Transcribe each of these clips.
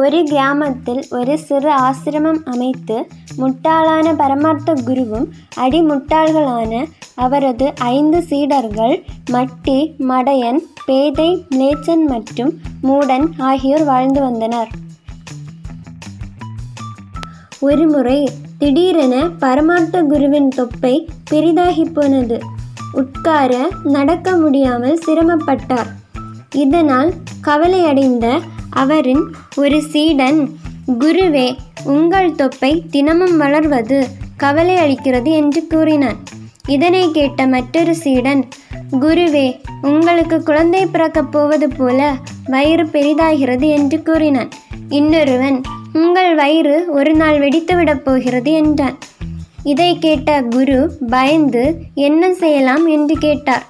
ஒரு கிராமத்தில் ஒரு சிறு ஆசிரமம் அமைத்து முட்டாளான பரமார்த்த குருவும் அடிமுட்டாள்களான அவரது ஐந்து சீடர்கள் மட்டி மடையன் பேதை மிளேச்சன் மற்றும் மூடன் ஆகியோர் வாழ்ந்து வந்தனர். ஒருமுறை திடீரென பரமார்த்த குருவின் தொப்பை பெரிதாகி போனது. உட்கார நடக்க முடியாமல் சிரமப்பட்டார். இதனால் கவலையடைந்த அவரின் ஒரு சீடன் குருவே உங்கள் தொப்பை தினமும் வளர்வது கவலை அளிக்கிறது என்று கூறினான். இதனை கேட்ட மற்றொரு சீடன் குருவே உங்களுக்கு குழந்தை பிறக்கப் போவது போல வயிறு பெரிதாகிறது என்று கூறினான். இன்னொருவன் உங்கள் வயிறு ஒரு நாள் வெடித்துவிடப் போகிறது என்றான். இதை கேட்ட குரு பயந்து என்ன செய்யலாம்? என்று கேட்டார்.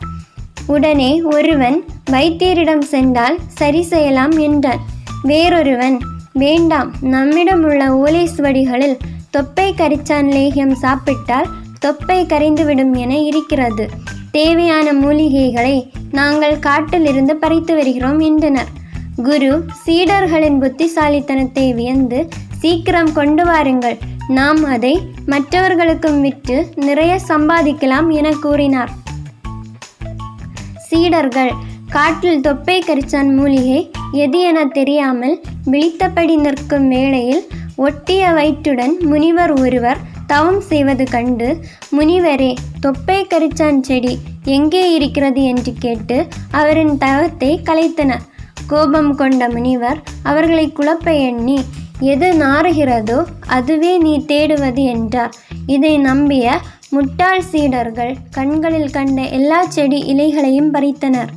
உடனே ஒருவன் வைத்தியரிடம் சென்றால் சரி செய்யலாம் என்றான். வேறொருவன் வேண்டாம் நம்மிடம் உள்ள ஓலை சுவடிகளில் தொப்பை கரிச்சான் லேகியம் சாப்பிட்டால் தொப்பை கரைந்துவிடும் என இருக்கிறது. தேவையான மூலிகைகளை நாங்கள் காட்டிலிருந்து பறித்து வருகிறோம் என்றனர். குரு சீடர்களின் புத்திசாலித்தனத்தை வியந்து சீக்கிரம் கொண்டு வாருங்கள் நாம் அதை மற்றவர்களுக்கும் விற்று நிறைய சம்பாதிக்கலாம் என கூறினார். சீடர்கள். காட்டில் தொப்பை கரிச்சான் மூலிகை. எது என தெரியாமல் விழித்தபடி நிற்கும் வேளையில் ஒட்டிய வயிற்றுடன் முனிவர் ஒருவர் தவம் செய்வது கண்டு முனிவரே தொப்பை கரிச்சான் செடி எங்கே இருக்கிறது? என்று கேட்டு அவரின் தவத்தை கலைத்தனர். கோபம் கொண்ட முனிவர் அவர்களை குழப்ப எண்ணி எது நாறுகிறதோ அதுவே நீ தேடுவது என்றார். இதை நம்பிய முட்டாள் சீடர்கள் கண்களில் கண்ட எல்லா செடி இலைகளையும் பறித்தனர்.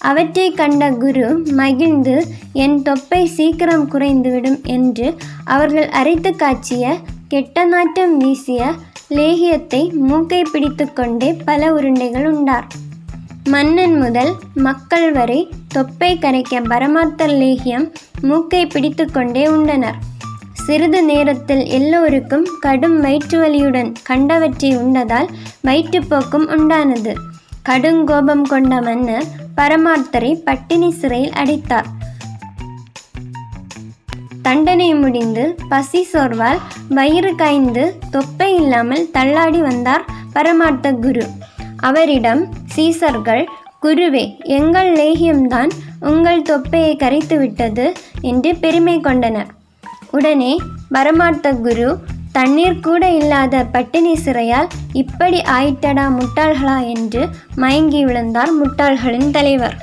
அவற்றை கண்ட குரு மகிழ்ந்து என் தொப்பை சீக்கிரம் குறைந்துவிடும் என்று அவர்கள் அரைத்து காய்ச்சிய கெட்ட நாட்டம் வீசிய லேகியத்தை மூக்கை பிடித்துக்கொண்டே பல உருண்டைகள் உண்டார். மன்னன் முதல் மக்கள் வரை தொப்பை கரைக்க பரமாத்தல் லேகியம் மூக்கை பிடித்துக்கொண்டே உண்டனர். சிறிது நேரத்தில் எல்லோருக்கும் கடும் வயிற்று வலியுடன் கண்டவற்றை உண்டதால் வயிற்றுப்போக்கும் உண்டானது. கடுங்கோபம் கொண்ட மன்னர் பரமார்த்தரை பட்டினி சிறையில் அடைத்தார். தண்டனை முடிந்து பசி சோர்வால் வயிறு காய்ந்து தொப்பை இல்லாமல் தள்ளாடி வந்தார் பரமார்த்த குரு. அவரிடம் சீசர்கள் குருவே எங்கள் லேகியம்தான் உங்கள் தொப்பையை கரைத்து விட்டது என்று பெருமை கொண்டனர். உடனே வரமாட்ட குரு தண்ணீர் கூட இல்லாத பட்டினி சிறையால் இப்படி ஆயிட்டடா முட்டாள்களா? என்று மயங்கி விழுந்தார் முட்டாள்களின் தலைவர்.